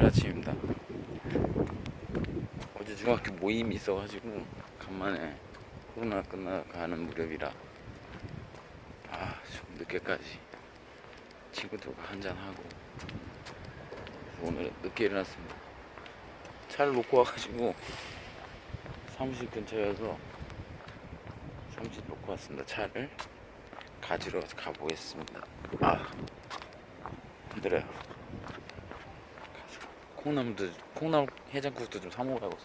토요일 아침입니다. 어제 중학교 모임이 있어가지고 간만에 코로나 끝나가는 무렵이라 아 좀 늦게까지 친구들과 한잔 하고 오늘 늦게 일어났습니다. 차를 놓고 와가지고 사무실 근처여서 사무실 놓고 왔습니다. 차를 가지러 가보겠습니다. 아 힘들어요. 콩나물도 콩나물 해장국도 좀 사 먹으라고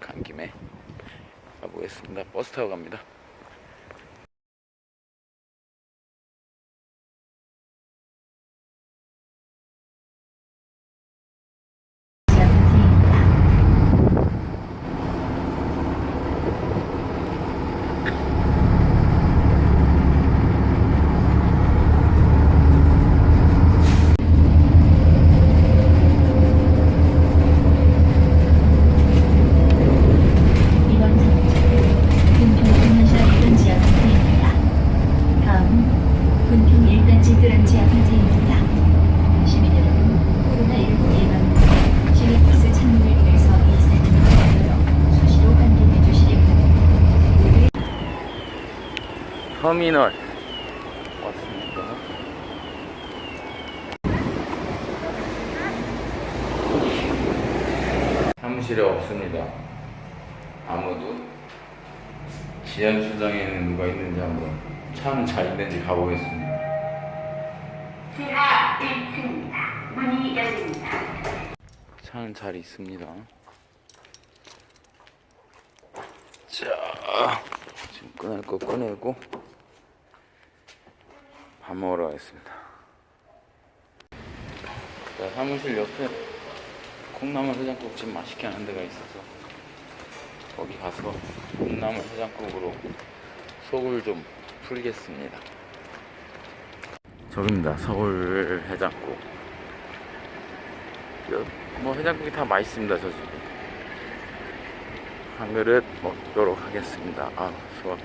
간 김에 가보겠습니다. 버스 타고 갑니다. 이번 정차는 군평 공연사 1단지 아파트입니다. 다음은 군평 1단지 드란지 아파트입니다. 시민 여러분, 코로나19 예방으로 시내버스 창문을 통해서 이 사진을 보도록 수시로 환기해 주시기 바랍니다. 터미널 왔습니다. 사무실에 없습니다. 아무도 지하주차장에는 누가 있는지 한번 차는 잘 있는지 가보겠습니다. 지하 1층입니다. 문이 열립니다. 차는 잘 있습니다. 자, 지금 꺼낼 거 꺼내고 밥 먹으러 가겠습니다. 자, 사무실 옆에 콩나물 해장국집 맛있게 하는 데가 있어서 거기 가서 콩나물 해장국으로 속을 좀 풀겠습니다. 저깁니다. 서울 해장국. 여- 뭐 해장국이 다 맛있습니다 저 집이 한 그릇 먹도록 하겠습니다 아 소화